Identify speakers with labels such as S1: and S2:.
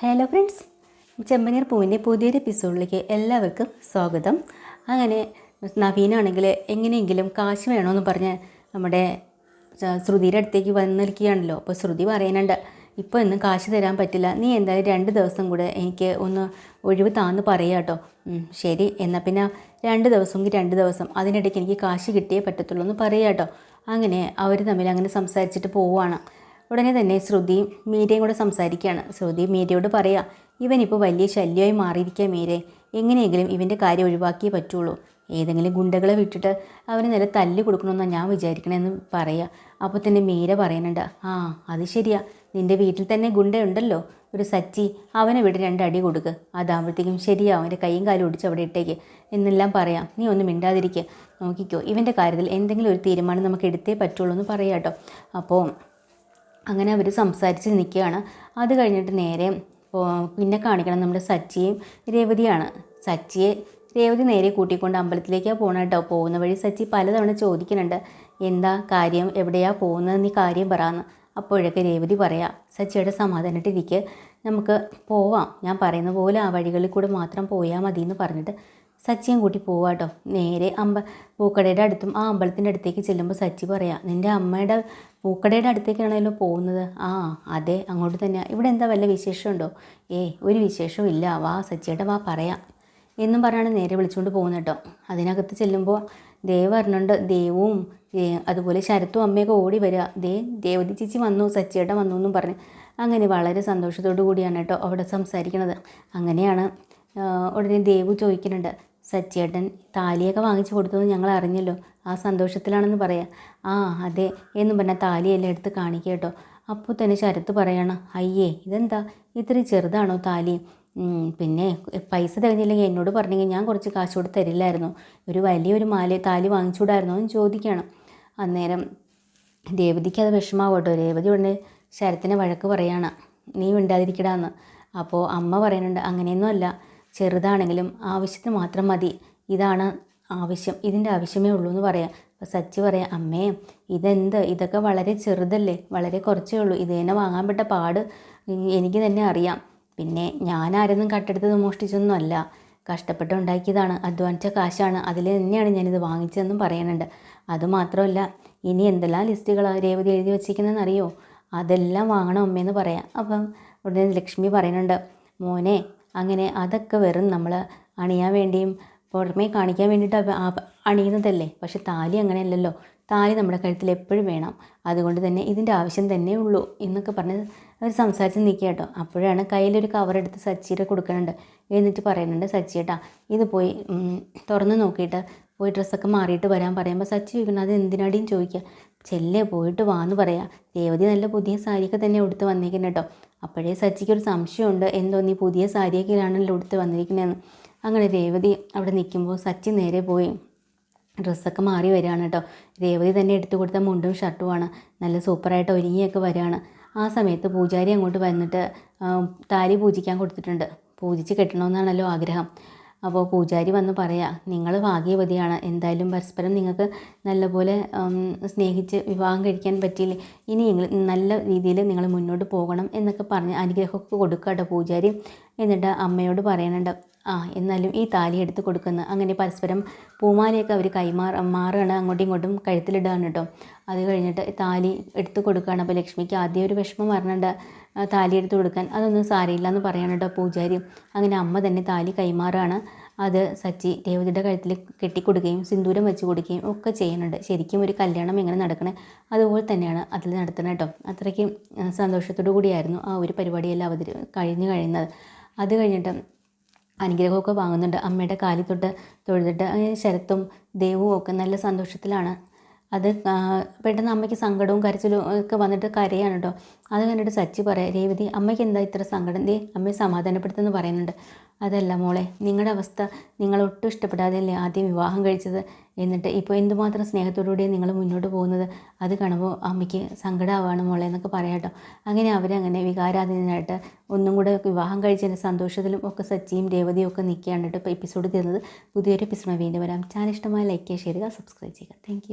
S1: Hello friends ചെമ്പനീർ പൂവിന്റെ പുതിയൊരു എപ്പിസോഡിലേക്ക് എല്ലാവർക്കും സ്വാഗതം. അങ്ങനെ നവീനാണെങ്കിൽ എങ്ങനെയെങ്കിലും കാശ് വേണമെന്ന് പറഞ്ഞ് നമ്മുടെ ശ്രുതിയുടെ അടുത്തേക്ക് വന്നിരിക്കുകയാണല്ലോ. അപ്പോൾ ശ്രുതി പറയുന്നുണ്ട് ഇപ്പോൾ ഒന്നും കാശ് തരാൻ പറ്റില്ല. നീ എന്തായാലും രണ്ട് ദിവസം കൂടെ എനിക്ക് ഒന്ന് ഒഴിവ് താന്ന് പറയുക കേട്ടോ ശരി. എന്നാൽ പിന്നെ രണ്ട് ദിവസമെങ്കിൽ രണ്ട് ദിവസം. അതിനിടയ്ക്ക് എനിക്ക് കാശ് കിട്ടിയേ പറ്റത്തുള്ളൂ എന്ന് പറയുക കേട്ടോ അങ്ങനെ അവർ തമ്മിൽ അങ്ങനെ സംസാരിച്ചിട്ട് പോവുകയാണ് ഉടനെ തന്നെ ശ്രുതിയും മീരയും കൂടെ സംസാരിക്കുകയാണ്. ശ്രുതി മീരയോട് പറയുക ഇവനിപ്പോൾ വലിയ ശല്യമായി മാറിയിരിക്കുക മീരെ. എങ്ങനെയെങ്കിലും ഇവന്റെ കാര്യം ഒഴിവാക്കിയേ പറ്റുള്ളൂ. ഏതെങ്കിലും ഗുണ്ടകളെ വിട്ടിട്ട് അവന് നില തല്ലി കൊടുക്കണമെന്നാണ് ഞാൻ വിചാരിക്കണമെന്ന് പറയുക അപ്പോൾ തന്നെ മീര പറയുന്നുണ്ട് ആ അത് ശരിയാ. നിന്റെ വീട്ടിൽ തന്നെ ഗുണ്ടയുണ്ടല്ലോ. ഒരു സച്ചി അവനെ വിട്ട് രണ്ടടി കൊടുക്ക്. അതാകുമ്പോഴത്തേക്കും ശരിയാ അവന്റെ കൈയും കാലും ഒടിച്ച് അവിടെ ഇട്ടേക്ക്. എന്നെല്ലാം പറയാം. നീ ഒന്നും മിണ്ടാതിരിക്കുക നോക്കിക്കോ ഇവന്റെ കാര്യത്തിൽ എന്തെങ്കിലും ഒരു തീരുമാനം നമുക്ക് എടുത്തേ പറ്റുള്ളൂ എന്ന് പറയാം കേട്ടോ അപ്പോൾ അങ്ങനെ അവർ സംസാരിച്ച് നിൽക്കുകയാണ്. അത് കഴിഞ്ഞിട്ട് നേരെ പിന്നെ കാണിക്കണം നമ്മുടെ സച്ചിയും രേവതിയാണ്. സച്ചിയെ രേവതി നേരെ കൂട്ടിക്കൊണ്ട് അമ്പലത്തിലേക്കാണ് പോകണം കേട്ടോ പോകുന്ന വഴി സച്ചി പലതവണ ചോദിക്കുന്നുണ്ട്. എന്താ കാര്യം? എവിടെയാണ് പോകുന്നത്? നീ കാര്യം പറയാമെന്ന് അപ്പോഴൊക്കെ രേവതി പറയാം സച്ചിയുടെ സമാധാനമായിട്ടിരിക്കുക നമുക്ക് പോവാം. ഞാൻ പറയുന്ന പോലെ ആ വഴികളിൽ കൂടെ മാത്രം പോയാൽ മതി എന്ന് പറഞ്ഞിട്ട് സച്ചിയും കൂട്ടി പോവാട്ടോ നേരെ അമ്പ പൂക്കടയുടെ അടുത്തും ആ അമ്പലത്തിന്റെ അടുത്തേക്ക് ചെല്ലുമ്പോൾ സച്ചി പറയാം നിന്റെ അമ്മയുടെ പൂക്കടയുടെ അടുത്തേക്കാണല്ലോ പോകുന്നത്? ആ അതെ അങ്ങോട്ട് തന്നെയാണ് ഇവിടെ എന്താ വല്ല വിശേഷമുണ്ടോ? ഏ ഒരു വിശേഷവും ഇല്ല. വാ സച്ചിയുടെ വാ പറയാം. എന്നും പറഞ്ഞാണ് നേരെ വിളിച്ചുകൊണ്ട് പോകുന്നത് കേട്ടോ അതിനകത്ത് ചെല്ലുമ്പോൾ ദേവ് പറഞ്ഞുണ്ട് ദേവും അതുപോലെ ശരത്തും അമ്മയൊക്കെ ഓടി വരിക ദേ ദേവതി ചേച്ചി വന്നു സച്ചിയേട്ട വന്നു എന്നും പറഞ്ഞ്. അങ്ങനെ വളരെ സന്തോഷത്തോടു കൂടിയാണ് കേട്ടോ അവിടെ സംസാരിക്കുന്നത് അങ്ങനെയാണ് ഉടനെ ദേവു ചോദിക്കുന്നുണ്ട്. സച്ചിയേട്ടൻ താലിയൊക്കെ വാങ്ങിച്ചു കൊടുത്തത് ഞങ്ങൾ അറിഞ്ഞല്ലോ ആ സന്തോഷത്തിലാണെന്ന് പറയാം. ആ അതെ എന്നും പറഞ്ഞാൽ താലിയെല്ലാം എടുത്ത് കാണിക്കുക കേട്ടോ. അപ്പോൾ തന്നെ ശരത്ത് പറയണം അയ്യേ ഇതെന്താ? ഇത്ര ചെറുതാണോ താലി? പിന്നെ പൈസ തികഞ്ഞില്ലെങ്കിൽ എന്നോട് പറഞ്ഞെങ്കിൽ ഞാൻ കുറച്ച് കാശ് കൊടുത്ത് തരില്ലായിരുന്നു. ഒരു വലിയൊരു മാല താലി വാങ്ങിച്ചുകൂടായിരുന്നോ എന്ന് ചോദിക്കണം. അന്നേരം രേവതിക്ക് അത് വിഷമാവട്ടോ രേവതി ഉടനെ ശരത്തിനെ വഴക്ക് പറയാണ് നീ മിണ്ടാതിരിക്കടാന്ന്. അപ്പോൾ അമ്മ പറയുന്നുണ്ട് അങ്ങനെയൊന്നും അല്ല. ചെറുതാണെങ്കിലും ആവശ്യത്തിന് മാത്രം മതി. ഇതാണ് ആവശ്യം. ഇതിന്റെ ആവശ്യമേ ഉള്ളൂ എന്ന് പറയാം. അപ്പോൾ സച്ചി പറയാം അമ്മേ ഇതെന്ത്? ഇതൊക്കെ വളരെ ചെറുതല്ലേ? വളരെ കുറച്ചേ ഉള്ളൂ. ഇത് തന്നെ വാങ്ങാൻ പെട്ട പാട്. എനിക്ക് തന്നെ അറിയാം. പിന്നെ ഞാൻ ആരെന്നും കട്ടെടുത്തത് മോഷ്ടിച്ചൊന്നും അല്ല കഷ്ടപ്പെട്ട് ഉണ്ടാക്കിയതാണ് അധ്വാനിച്ച കാശാണ്. അതിൽ തന്നെയാണ് ഞാനിത് വാങ്ങിച്ചതെന്നും പറയുന്നുണ്ട് അതുമാത്രമല്ല ഇനി എന്തെല്ലാം ലിസ്റ്റുകളാണ് രേവതി എഴുതി വച്ചിരിക്കുന്നതെന്ന് അറിയോ? അതെല്ലാം വാങ്ങണം അമ്മയെന്ന് പറയാം. അപ്പം ഉടനെ ലക്ഷ്മി പറയുന്നുണ്ട് മോനെ അങ്ങനെ അതൊക്കെ വെറും നമ്മൾ അണിയാൻ വേണ്ടിയും പുറമേ കാണിക്കാൻ വേണ്ടിയിട്ട് അണിയുന്നതല്ലേ? പക്ഷെ താലി അങ്ങനെയല്ലല്ലോ. താലി നമ്മുടെ കഴുത്തിൽ എപ്പോഴും വേണം. അതുകൊണ്ട് തന്നെ ഇതിന്റെ ആവശ്യം തന്നെ ഉള്ളൂ എന്നൊക്കെ പറഞ്ഞ് അവർ സംസാരിച്ച് നിൽക്കുക കേട്ടോ. അപ്പോഴാണ് കയ്യിലൊരു കവറെടുത്ത് സച്ചിയുടെ കൊടുക്കുന്നുണ്ട്. എന്നിട്ട് പറയുന്നുണ്ട് സച്ചിയേട്ടാ ഇത് പോയി തുറന്ന് നോക്കിയിട്ട് പോയി ഡ്രസ്സൊക്കെ മാറിയിട്ട് വരാൻ പറയുമ്പോൾ സച്ചി ചോദിക്കുന്നത് അത് എന്തിനാടിയും ചോദിക്കുക. ചെല്ലേ പോയിട്ട് വാന്ന് പറയാം. രേവതി നല്ല പുതിയ സാരിയൊക്കെ തന്നെ ഉടുത്ത് വന്നിരിക്കുന്നത് കേട്ടോ അപ്പോഴേ സച്ചിക്ക് ഒരു സംശയമുണ്ട്. എന്തോ നീ പുതിയ സാരിയൊക്കെയാണല്ലോ ഉടുത്ത് വന്നിരിക്കുന്നതെന്ന് അങ്ങനെ രേവതി അവിടെ നിൽക്കുമ്പോൾ സച്ചി നേരെ പോയി. ഡ്രസ്സൊക്കെ മാറി വരികയാണ് കേട്ടോ രേവതി തന്നെ എടുത്തു കൊടുത്ത മുണ്ടും ഷർട്ടുമാണ് നല്ല സൂപ്പറായിട്ട് ഒരുങ്ങിയൊക്കെ വരികയാണ് ആ സമയത്ത് പൂജാരി അങ്ങോട്ട് വന്നിട്ട് താലി പൂജിക്കാൻ കൊടുത്തിട്ടുണ്ട്. പൂജിച്ച് കെട്ടണമെന്നാണല്ലോ ആഗ്രഹം. അപ്പോൾ പൂജാരി വന്ന് പറയാ നിങ്ങൾ ഭാഗ്യവതിയാണ്. എന്തായാലും പരസ്പരം നിങ്ങൾക്ക് നല്ലപോലെ സ്നേഹിച്ച് വിവാഹം കഴിക്കാൻ പറ്റിയില്ലേ? ഇനി നിങ്ങൾ നല്ല രീതിയിൽ നിങ്ങൾ മുന്നോട്ട് പോകണം എന്നൊക്കെ പറഞ്ഞ് അനുഗ്രഹമൊക്കെ കൊടുക്കുക കേട്ടോ പൂജാരി. എന്നിട്ട് അമ്മയോട് പറയണുണ്ട് ആ എന്നാലും ഈ താലി എടുത്ത് കൊടുക്കുന്നു. അങ്ങനെ പരസ്പരം പൂമാലയൊക്കെ അവർ കൈമാറ മാറുകയാണ് അങ്ങോട്ടും ഇങ്ങോട്ടും കഴുത്തിലിടുകയാണ് കേട്ടോ അത് കഴിഞ്ഞിട്ട് താലി എടുത്ത് കൊടുക്കുകയാണ് അപ്പോൾ ലക്ഷ്മിക്ക് ആദ്യം ഒരു വിഷമം പറഞ്ഞിട്ട് ആ, താലി എടുത്ത് കൊടുക്കാൻ. അതൊന്നും സാരയില്ല എന്ന് പറയാണ് കേട്ടോ പൂജാരി. അങ്ങനെ അമ്മ തന്നെ താലി കൈമാറാണ്. അത് സച്ചി രേവതിയുടെ കഴുത്തിൽ കെട്ടിക്കൊടുക്കുകയും സിന്ദൂരം വെച്ച് കൊടുക്കുകയും ഒക്കെ ചെയ്യുന്നുണ്ട്. ശരിക്കും ഒരു കല്യാണം എങ്ങനെ നടക്കണേ. അതുപോലെ തന്നെയാണ് അതിൽ നടത്തണം കേട്ടോ. അത്രയ്ക്കും സന്തോഷത്തോടു കൂടിയായിരുന്നു ആ ഒരു പരിപാടിയെല്ലാം അവതരി കഴിഞ്ഞു കഴിയുന്നത്. അത് കഴിഞ്ഞിട്ട് അനുഗ്രഹമൊക്കെ വാങ്ങുന്നുണ്ട്. അമ്മയുടെ കാലിൽ തൊട്ട് തൊഴുതിട്ട് ശരത്തും ദേവും ഒക്കെ നല്ല സന്തോഷത്തിലാണ്. അത് പെട്ടെന്ന് അമ്മയ്ക്ക് സങ്കടവും കരച്ചിലും ഒക്കെ വന്നിട്ട് കരയാണ് കേട്ടോ അത് കണ്ടിട്ട് സച്ചി പറയാം രേവതി അമ്മയ്ക്ക് എന്താ ഇത്ര സങ്കടം? ദേ അമ്മയെ സമാധാനപ്പെടുത്തുമെന്ന് പറയുന്നുണ്ട്. അതല്ല മോളെ നിങ്ങളുടെ അവസ്ഥ നിങ്ങൾ ഒട്ടും ഇഷ്ടപ്പെടാതെയല്ലേ ആദ്യം വിവാഹം കഴിച്ചത്? എന്നിട്ട് ഇപ്പോൾ എന്തുമാത്രം സ്നേഹത്തോടുകൂടിയാണ് നിങ്ങൾ മുന്നോട്ട് പോകുന്നത്? അത് കാണുമ്പോൾ അമ്മയ്ക്ക് സങ്കടമാവാണ് മോളെ എന്നൊക്കെ പറയാം കേട്ടോ അങ്ങനെ അവരങ്ങനെ വികാരാധീനായിട്ട് ഒന്നും കൂടെ വിവാഹം കഴിച്ചതിന്റെ സന്തോഷത്തിലും ഒക്കെ സച്ചിയും രേവതിയും ഒക്കെ നിൽക്കുകയാണ് കേട്ടോ ഇപ്പോൾ എപ്പിസോഡ് തീർന്നത്. പുതിയൊരു എപ്പിസോഡ് വീണ്ടും വരാം. ചാനൽ ഇഷ്ടമായ ലൈക്ക് ചെയ്യുക സബ്സ്ക്രൈബ് ചെയ്യുക. താങ്ക്